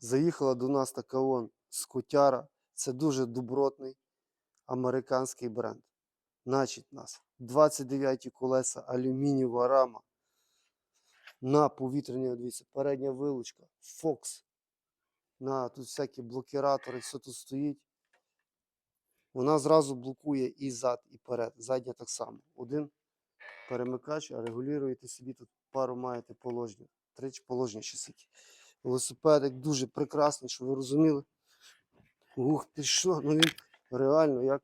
Заїхала до нас така вон скутяра. Це дуже добротний американський бренд. Значить, нас 29 колеса, алюмінієва рама. На повітряні, дивіться, передня вилучка, Fox. На тут всякі блокіратори, все тут стоїть. Вона зразу блокує і зад, і перед. Задня так само. Один перемикач, а регулюєте собі тут пару маєте положення. Три чи положення ще скільки. Велосипедик дуже прекрасний, щоб ви розуміли. Ух що, ну він реально як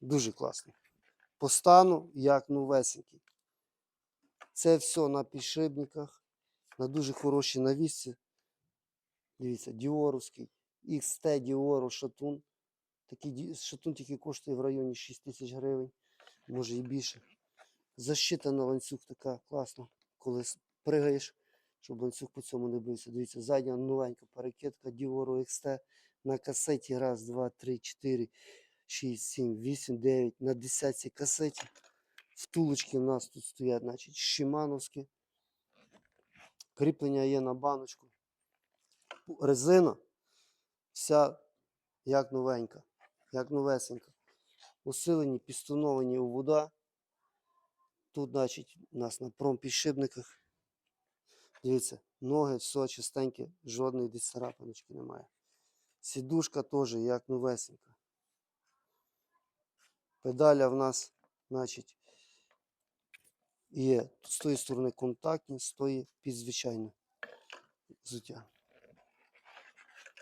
дуже класний. По стану як новесенький. Це все на підшипниках, на дуже хорошій навісці. Дивіться, діоровський, XT Діоро шатун. Такий шатун тільки коштує в районі 6 тисяч гривень, може і більше. Защита на ланцюг така класна, коли пригаєш, щоб ланцюг по цьому не бився. Дивіться, задня новенька перекидка Dioro XT на касеті. Раз, два, три, чотири, шість, сім, вісім, дев'ять. На 10 касеті. Втулочки в нас тут стоять, значить, шимановські. Кріплення є на баночку. Резина вся як новенька, як новесенька. Усилені, пістоновані у вода. Тут, значить, у нас на промпідшипниках. Дивіться, ноги, все чистеньке, жодної десь царапиночки немає. Сідушка теж як новесенька. Педаля в нас, значить, є з тої сторони контактні, з тої підзвичайне взуття.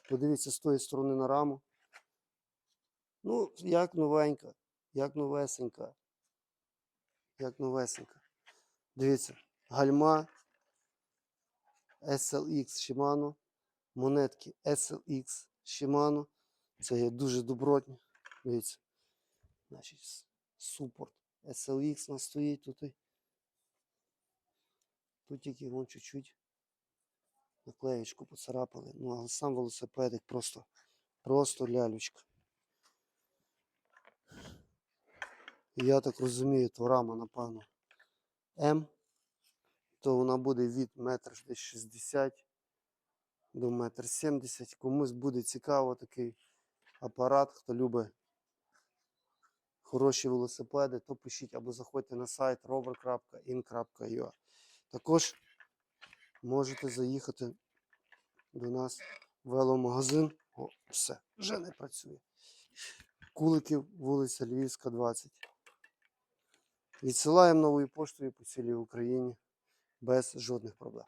Подивіться з тої сторони на раму. Ну, як новенька, як новесенька. Як новесенька. Дивіться, гальма SLX Shimano, монетки SLX Shimano. Це є дуже добротні. Дивіться. Значить, супорт SLX у нас стоїть тут. Тут тільки вон чуть-чуть наклеєчку поцарапали. Ну, але сам велосипедик просто, просто лялючка. Я так розумію, то рама, напевно, М, то вона буде від метр десь 60 до метр 70. Комусь буде цікаво такий апарат, хто любить хороші велосипеди, то пишіть або заходьте на сайт rover.in.ua. Також можете заїхати до нас в веломагазин. О, все, вже не працює. Куликів, вулиця Львівська, 20. Відсилаємо новою поштою по цілій Україні без жодних проблем.